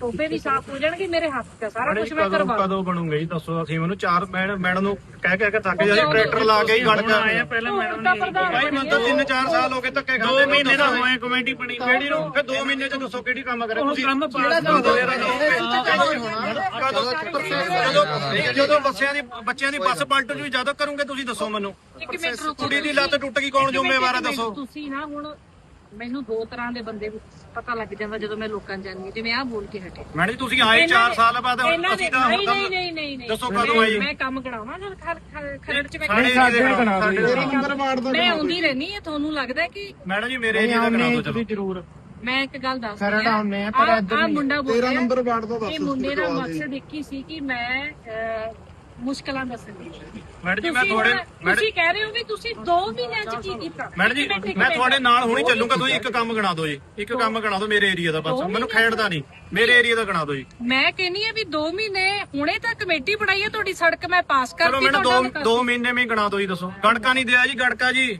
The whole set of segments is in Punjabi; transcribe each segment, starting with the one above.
ਟੋਬੇ ਵੀ ਸਾਫ਼ ਹੋ ਜਾਣਗੇ ਮੇਰੇ ਹੱਥ ਤੇ ਸਾਰਾ ਕੁਝ ਮੈਂ ਕਦੋਂ ਕਰਵਾ ਕਦੋਂ ਬਣੂਗੇ ਜੀ ਦੱਸੋ ਅਸੀਂ ਮੈਨੂੰ। ਚਾਰ ਮੈਡਮ ਮੈਡਮ ਨੂੰ ਕਹਿ ਕਹਿ ਕੇ ਥੱਕ ਜਾਈ ਟਰੈਕਟਰ ਲਾ ਕੇ ਹੀ ਗੜਕਾ ਆਏ ਪਹਿਲਾਂ ਮੈਡਮ ਨੇ ਭਾਈ ਮੈਨੂੰ ਤਾਂ 3-4 ਸਾਲ ਹੋ ਗਏ ਧੱਕੇ ਖਾਂਦੇ 2 ਮਹੀਨੇ ਦਾ ਹੋਏ ਕਮੇਟੀ ਬਣੀ। ਕਿਹੜੀ ਨੂੰ ਫਿਰ 2 ਮਹੀਨੇ ਚ ਦੱਸੋ ਕਿਹੜੀ ਕੰਮ ਕਰੇ ਤੁਸੀਂ। ਕੰਮ ਜਦੋਂ ਜਦੋਂ ਬੱਸਿਆਂ ਦੀ ਬੱਚਿਆਂ ਦੀ ਬੱਸ ਪਲਟ ਜੂ ਜਦੋਂ ਕਰੋਗੇ ਤੁਸੀਂ ਦੱਸੋ ਮੈਨੂੰ। ਕੁੜੀ ਦੀ ਲੱਤ ਟੁੱਟ ਗਈ ਕੌਣ ਜ਼ਿੰਮੇਵਾਰ ਹੈ ਦੱਸੋ। ਤੁਸੀਂ ਨਾ ਹੁਣ ਮੈਨੂੰ ਦੋ ਤਰ੍ਹਾਂ ਦੇ ਬੰਦੇ ਪਤਾ ਲੱਗ ਜਾਂਦਾ ਜਦੋਂ ਮੈਂ ਲੋਕਾਂ ਜਾਂਦੀ ਜਿਵੇਂ ਆਹ ਬੋਲ ਕੇ ਹਟੇ। ਮੈਡਮ ਜੀ ਤੁਸੀਂ ਆਏ 4 ਸਾਲ ਬਾਅਦ ਅਸੀਂ ਤਾਂ ਨਹੀਂ ਨਹੀਂ ਨਹੀਂ ਨਹੀਂ ਨਹੀਂ। ਦੱਸੋ ਕਦੋਂ ਆਏ? ਮੈਂ ਕੰਮ ਕਰਾਵਾਂ ਨਾ ਖਰ- ਖਰ- ਖਰੜ ਚ ਮੈਂ ਸਾਡੇ ਨੰਬਰ ਵਾਰਡ ਦਾ ਮੈਂ ਆਉਂਦੀ ਰਹਿਣੀ ਹੈ ਤੁਹਾਨੂੰ ਲੱਗਦਾ ਕਿ ਮੈਡਮ ਜੀ ਮੇਰੇ ਏਰੀਏ ਦਾ ਕਰਾ ਦਿਓ ਚਲੋ ਜ਼ਰੂਰ। ਮੈਂ ਇੱਕ ਗੱਲ ਦੱਸ ਖਰੜ ਆਉਂਦੇ ਆ, ਪਰ ਇੱਧਰ ਆ ਮੁੰਡਾ ਬੋਲ ਤੇਰਾ ਰਿਹਾ ਨੰਬਰ ਵਾਰਡ ਦਾ ਦੱਸ ਇਹ ਮੁੰਡੇ ਦਾ ਮਕਸਦ ਇੱਕ ਹੀ ਸੀ ਕਿ ਮੈਂ ਮੁਸ਼ਕਲਾਂ ਦੱਸਣੀ ਮੈਡਮ ਜੀ ਮੈਂ ਤੁਹਾਡੇ ਤੁਸੀਂ ਕਹਿ ਰਹੇ ਹੋ ਵੀ ਤੁਸੀਂ 2 ਮਹੀਨਿਆਂ ਚ ਕੀ ਕੀਤਾ? ਮੈਡਮ ਜੀ ਇੱਕ ਮਿੰਟ, ਇੱਕ ਮੈਂ ਮਿੰਟ। ਤੁਹਾਡੇ ਨਾਲ ਹੁਣੀ ਚੱਲੂਗਾ ਤੁਸੀਂ ਇੱਕ ਕੰਮ ਗਣਾ ਦਿਓ ਜੀ। ਇੱਕ ਕੰਮ ਗਣਾ ਦਿਓ ਮੇਰੇ ਏਰੀਆ ਦਾ ਬਸ। ਮੈਨੂੰ ਖੇਡਦਾ ਨਹੀਂ। ਮੇਰੇ ਏਰੀਆ ਦਾ ਗਣਾ ਦਿਓ ਜੀ। ਮੈਂ ਕਹਿੰਨੀ ਆ ਵੀ 2 ਮਹੀਨੇ ਹੁਣੇ ਤਾਂ ਕਮੇਟੀ ਬਣਾਈ ਹੈ ਤੁਹਾਡੀ ਸੜਕ ਮੈਂ ਪਾਸ ਚਲੋ ਕਰਤੀ ਮੈਨੂੰ ਤੁਹਾਡਾ ਦੋ ਨਿਕਾਸ- ਦੋ ਮਹੀਨੇ ਵਿੱਚ ਗਣਾ ਦਿਓ ਜੀ ਦੱਸੋ। ਗੜਕਾ ਨਹੀਂ ਦਿਆ ਜੀ ਗੜਕਾ ਜੀ।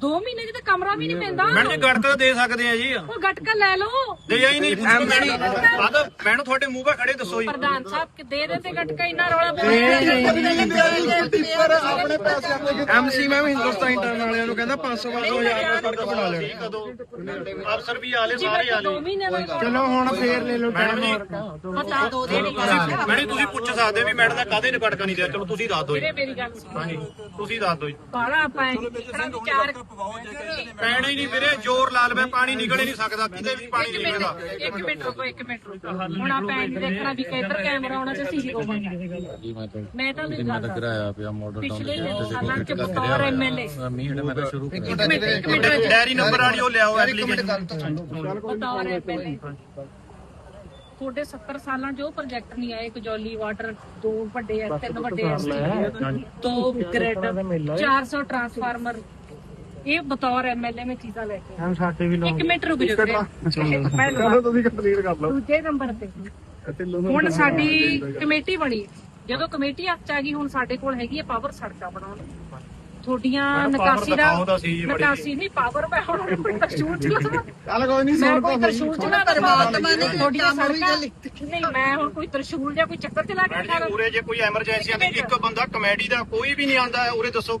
ਦੋ ਮਹੀਨੇ ਚ ਤਾਂ ਕਮਰਾ ਵੀ ਨਹੀਂ ਪੈਂਦਾ ਮੈਡਮ ਜੀ ਗੜਕਾ ਤਾਂ ਦੇ ਸਕਦੇ ਆ ਜੀ ਉਹ ਗਟਕਾ ਲੈ ਲਓ ਦੇ ਹੀ ਨਹੀਂ ਬਾਦ ਮੈਨੂੰ ਤੁਹਾਡੇ ਮੂੰਹ 'ਤੇ ਖੜੇ ਦੱਸੋ ਜੀ ਪ੍ਰਧਾਨ ਸਾਹਿਬ ਕਿ ਦੇ ਦੇ ਤੇ ਗਟਕਾ ਇੰਨਾ ਰੌਲਾ ਟਿੱਪਰ ਆਪਣੇ ਪੈਸੇ ਆਪਣੇ ਐਮਸੀ ਮੈਂ ਵੀ ਹਿੰਦੁਸਤਾਨ ਇੰਟਰਨ ਵਾਲਿਆਂ ਨੂੰ ਕਹਿੰਦਾ 500 500 ਹਜ਼ਾਰ ਰੁਪਏ ਸੜਕ ਬਣਾ ਲੈਣ ਕਦੋਂ ਅਫਸਰ ਵੀ ਆਲੇ ਸਾਰੇ ਆਲੇ ਦੋ ਮਹੀਨੇ ਦਾ ਚਲੋ ਹੁਣ ਫੇਰ ਲੈ ਲਓ ਮੈਡਮ ਜੀ ਪਤਾ ਦੋ ਦੇ ਮੈਡਮ ਜੀ ਤੁਸੀਂ ਪੁੱਛ ਸਕਦੇ ਵੀ ਮੈਡਮ ਦਾ ਕਾਹਦੇ ਨੇ ਗੜਕਾ ਨਹੀਂ ਦਿਆ ਚਲੋ ਤੁਸੀਂ ਦੱਸ ਦਿਓ ਜੀ ਵੀਰੇ ਮੇਰੀ ਗੱਲ ਸੁਣ ਹਾਂਜੀ ਤੁਸੀਂ ਦੱਸ ਦਿਓ ਜੀ ਬਾਲਾ ਆਪਾਂ ਇਤਨਾ ਵਿਚਾਰ ਪੈਣਾ ਹੀ ਨਹੀਂ ਵੀਰੇ ਜ਼ੋਰ ਲਾ ਲਵੇ ਪਾਣੀ ਨਿਕਲ ਹੀ ਨਹੀਂ ਸਕਦਾ ਕਿਤੇ ਵੀ ਪਾਣੀ ਨਹੀਂ ਨਿਕਲਦਾ ਇੱਕ ਮਿੰਟ ਰੁਕੋ ਇੱਕ ਮਿੰਟ ਰੁਕੋ। ਹੁਣ ਆਪਾਂ ਇਹ ਨੀ ਦੇਖਣਾ ਵੀ ਕਿੱਧਰ ਕੈਮਰਾ ਆਉਣਾ ਤੇ ਸੀਸੀ ਕੋਵਾਂਗੇ ਮੈਂ ਤਾਂ ਨਹੀਂ ਗੱਲ ਕਰਾਇਆ ਪਿਆ ਮਾਡਲ ਪਿਛਲੇ ਸਾਲਾਂ ਚ ਬਤੌਰ ਐਮਐਲਏ ਮੀਂਹ ਮੈਂ ਤਾਂ ਸ਼ੁਰੂ ਇੱਕ ਮਿੰਟ ਇੱਕ ਮਿੰਟ ਡੈਰੀ ਨੰਬਰ ਵਾਲੀ ਉਹ ਲਿਆਓ ਐਪਲੀਕੇਸ਼ਨ ਬਤੌਰ ਐਮਐਲਏ ਤੁਹਾਡੇ 70 ਸਾਲਾਂ ਉਹ ਪ੍ਰੋਜੈਕਟ ਨਹੀਂ ਆਏ ਕਜੌਲੀ ਵਾਟਰ ਦੋ ਵੱਡੇ ਐ ਤਿੰਨ ਵੱਡੇ ਐ ਦੋ ਗ੍ਰਿਡ 400 ਟਰਾਂਸਫਾਰਮਰ ਇਹ ਬਤੌਰ ਐਮਐਲਏ ਮੈਂ ਚੀਜ਼ਾਂ ਲੈ ਕੇ। ਹਮ ਸਾਡੇ ਵੀ ਇੱਕ ਮਿੰਟ ਰੁਕ ਜਾਓ ਵੀਰੇ। ਮੈਂ ਲਵਾ- ਚਲੋ ਤੁਸੀਂ ਕੰਪਲੀਟ ਕਰ ਲਓ। ਦੂਜੇ ਨੰਬਰ ਤੇ। ਹੁਣ ਸਾਡੀ ਕਮੇਟੀ ਬਣੀ। ਜਦੋਂ ਕਮੇਟੀ ਹੱਥ 'ਚ ਆ ਗਈ ਹੁਣ ਸਾਡੇ ਕੋਲ ਹੈਗੀ ਹੈ ਪਾਵਰ ਸੜਕਾਂ ਬਣਾਉਣ। ਨੂੰ। ਤੁਹਾਡੀਆਂ ਨਿਕਾਸੀ ਦਾ। ਨਿਕਾਸੀ ਨਹੀਂ ਪਾਵਰ ਮੈਂ ਹੁਣ ਕੋਈ ਤਰਸ਼ੂਲ ਚਲਾਵਾਂ ਚੱਲ। ਕੋਈ ਨਹੀਂ ਮੈਂ ਸੁਣ ਕੋਈ ਤਰਸ਼ੂਲ ਚਲਾ ਪਰਮਾਤਮਾ ਨੇ ਤੁਹਾਡੀਆਂ ਸੜਕਾਂ ਨਹੀਂ ਮੈਂ ਹੁਣ ਕੋਈ ਤਰਸ਼ੂਲ ਜਾਂ ਕੋਈ ਚੱਕਰ ਚਲਾ ਕੇ ਖਾ ਮੈਡਮ ਉਰੇ ਜੇ ਕੋਈ ਐਮਰਜੈਂਸੀ ਆਂਦੀ ਇੱਕ ਬੰਦਾ ਕਮੇਡੀ ਦਾ ਕੋਈ ਵੀ ਨਹੀਂ ਆਂਦਾ ਉਰੇ ਦੱਸੋ।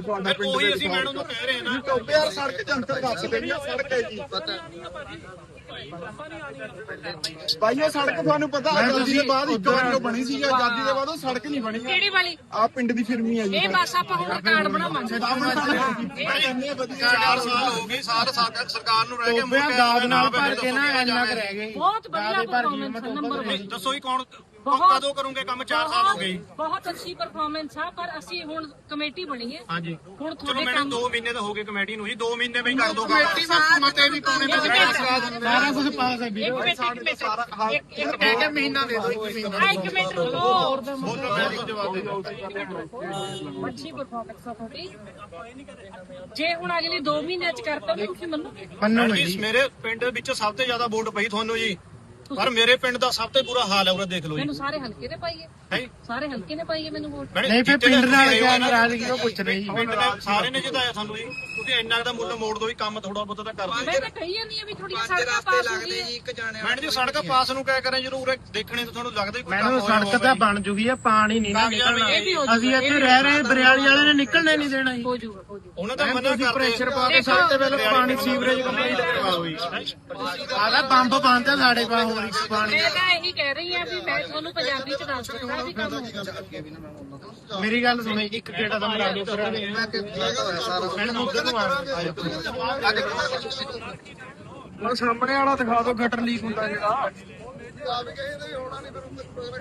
ਤੁਹਾਡਾ ਫਿਰ ਪਿੰਡ ਉਹੀ ਦੇ ਅਸੀਂ ਮੈਡਮ ਨੂੰ ਕਹਿ ਰਹੇ ਹਾਂ ਨਾ। ਟੋਬੇ ਯਾਰ ਸੜਕ ਜੰਤਰ ਦੱਸ ਦੇਣੀ ਆ, ਸੜਕ ਹੈ ਜੀ। ਭਾਈ ਉਹ ਸੜਕ ਤੁਹਾਨੂੰ ਪਤਾ ਆਜ਼ਾਦੀ ਦੇ ਬਾਅਦ ਇੱਕ ਵਾਰ ਜੋ ਬਣੀ ਸੀ ਆਜ਼ਾਦੀ ਦੇ ਬਾਅਦ ਉਹ ਸੜਕ ਨਹੀਂ ਬਣੀ ਕਿਹੜੀ ਵਾਲੀ? ਆ ਪਿੰਡ ਦੀ ਫਿਰਮੀ ਹੈ ਜੀ। ਇਹ ਬਸ ਆਪਾਂ ਹੁਣ ਕਾਰਡ ਬਣਾਵਾਂਗੇ। ਚਾਰ ਸਾਲ ਹੋ ਗਏ ਸਾਲ ਸਾਡਾ ਸਰਕਾਰ ਨੂੰ ਰਹਿ ਟੋਬਿਆਂ ਦਾਦ ਨਾਲ ਭਰ ਕੇ ਨਾ ਇੰਨਾ ਕੁ ਰਹਿ ਗਏ। ਬਹੁਤ ਵਧੀਆ ਪਰਫਾਰਮੈਂਸ ਨੰਬਰ ਦੱਸੋ ਹੀ ਕੌਣ ਬਹੁਤ- ਕਦੋਂ ਕਰੋਗੇ ਕੰਮ 4 ਸਾਲ ਹੋ ਗਏ। ਬਹੁਤ ਅੱਛੀ ਪਰਫਾਰਮੈਂਸ ਆ ਪਰ ਅਸੀਂ ਹੁਣ ਕਮੇਟੀ ਬਣੀ ਹੈ। ਹਾਂਜੀ। ਹੁਣ ਚਲੋ ਤੁਹਾਡੇ ਮੈਨੂੰ ਕੰਮ 2 ਮਹੀਨੇ ਤਾਂ ਹੋ ਗਏ ਕਮੇਟੀ ਨੂੰ ਜੀ 2 ਮਹੀਨੇ ਵਿੱਚ ਕਰ ਦੋ ਕੰਮ ਮਤੇ ਵੀ ਪਾਉਣੇ ਮਿੰਟ ਸਾਰਾ ਕੁਝ ਪਾਸ ਹੈ ਵੀਰੇ। ਇੱਕ ਮਿੰਟ ਇੱਕ ਮਿੰਟ। ਇੱਕ ਇੱਕ ਕਹਿ ਕੇ ਮਹੀਨਾ ਦੇ ਦਿਓ ਇੱਕ ਮਹੀਨਾ ਆ ਇੱਕ ਮਿੰਟ ਰੁਕੋ। ਜਵਾਬ ਦੇ ਦਿਓ ਅੱਛੀ ਪਰਫਾਰਮੈਂਸ ਆ ਤੁਹਾਡੀ ਜੇ ਹੁਣ ਅਗਲੇ 2 ਮਹੀਨਿਆਂ ਚ ਕਰਤਾ ਤਾਂ ਤੁਸੀਂ ਮੰਨੋਗੇ? ਮੰਨੋ ਜੀ। ਮੇਰੇ ਪਿੰਡ ਵਿੱਚ ਸਭ ਤੋਂ ਜ਼ਿਆਦਾ ਵੋਟ ਪਈ ਤੁਹਾਨੂੰ ਜੀ। ਪਰ ਮੇਰੇ ਪਿੰਡ ਦਾ ਸਭ ਤੋਂ ਬੁਰਾ ਹਾਲ ਹੈ ਉਹਦਾ ਦੇਖ ਲਓ ਜੀ। ਮੈਨੂੰ ਸਾਰੇ ਹਲਕੇ ਨੇ ਪਾਈਏ। ਹੈ? ਸਾਰੇ ਹਲਕੇ ਨੇ ਪਾਈਏ ਮੈਨੂੰ ਵੋਟ? ਨਹੀਂ ਫਿਰ ਪਿੰਡ ਨਾਲ ਕਿਆ ਨਾਰਾਜ਼ਗੀ ਉਹ ਪੁੱਛ ਰਹੀ ਪਿੰਡ ਨੇ ਸਾਰੇ ਨੇ ਜਿਤਾਇਆ ਸਾਨੂੰ ਜੀ। ਤੁਸੀਂ ਇੰਨਾ ਕੁ ਦਾ ਮੁੱਲ ਮੋੜ ਦੋ ਵੀ ਕੰਮ ਥੋੜਾ ਬਹੁਤਾ ਤਾਂ ਕਰ ਮੈਂ ਤਾਂ ਕਹੀ ਜਾਂਦੀ ਆ ਵੀ ਥੋੜੀਆਂ ਸੜਕਾਂ ਪਾਸ ਹੋ ਗਈਆਂ। ਮੈਡਮ ਜੀ ਸੜਕ ਪਾਸ ਨੂੰ ਕਹਿ ਕਰਾਂ ਜਦੋਂ ਉਰੇ ਦੇਖਣੇ ਤਾਂ ਤੁਹਾਨੂੰ ਲੱਗਦਾ ਹੀ ਕੋਈ ਮੈਨੂੰ ਹੋਇਆ ਸੜਕ ਤਾਂ ਬਣ ਜੂਗੀ ਆ ਪਾਣੀ ਨਹੀਂ ਨਾ ਨਿਕਲਣਾ। ਇਹ ਵੀ ਹੋ ਜੂਗਾ, ਅਸੀਂ ਇੱਥੇ ਰਹਿ ਰਹੇ ਬਰਿਆਲੀ ਵਾਲੇ ਨੇ ਨਿਕਲਣੇ ਨਹੀਂ ਦੇਣਾ ਜੀ। ਹੋ ਜਾਊਗਾ ਹੋ ਜਾਊਗਾ ਉਹਨਾਂ ਦਾ ਮਨਾ ਤੁਸੀਂ ਕਰਦੇ ਪ੍ਰੈਸ਼ਰ ਪਾ ਕੇ ਸਭ ਤੋਂ ਪਹਿਲਾਂ ਪਾਣੀ ਸੀਵਰੇਜ ਕੰਪਲੀਟ ਕਰਵਾਓ ਜੀ। ਆਦਾ ਬੰਬ ਬੰਦ ਆ ਸਾਡੇ ਪਾ ਹੋਰ ਇੱਕ ਪਾਣੀ ਮੈਂ ਤਾਂ ਇਹੀ ਕਹਿ ਰਹੀ ਆ ਵੀ ਮੈਂ ਤੁਹਾਨੂੰ ਪੰਜਾਬੀ ਚ ਦੱਸ ਦਿੱਤਾ ਵੀ ਕੰਮ ਮੇਰੀ ਗੱਲ ਸੁਣੋ ਇੱਕ ਕਿਹੜਾ ਦਾ ਮਰਾ ਦਿਓ ਫਿਰ। ਮੈਡਮ ਉਧਰ ਨੂੰ ਆ ਸਾਹਮਣੇ ਵਾਲਾ ਦਿਖਾ ਦਿਓ ਗਟਰ ਲੀਕ ਹੁੰਦਾ ਜਿਹੜਾ।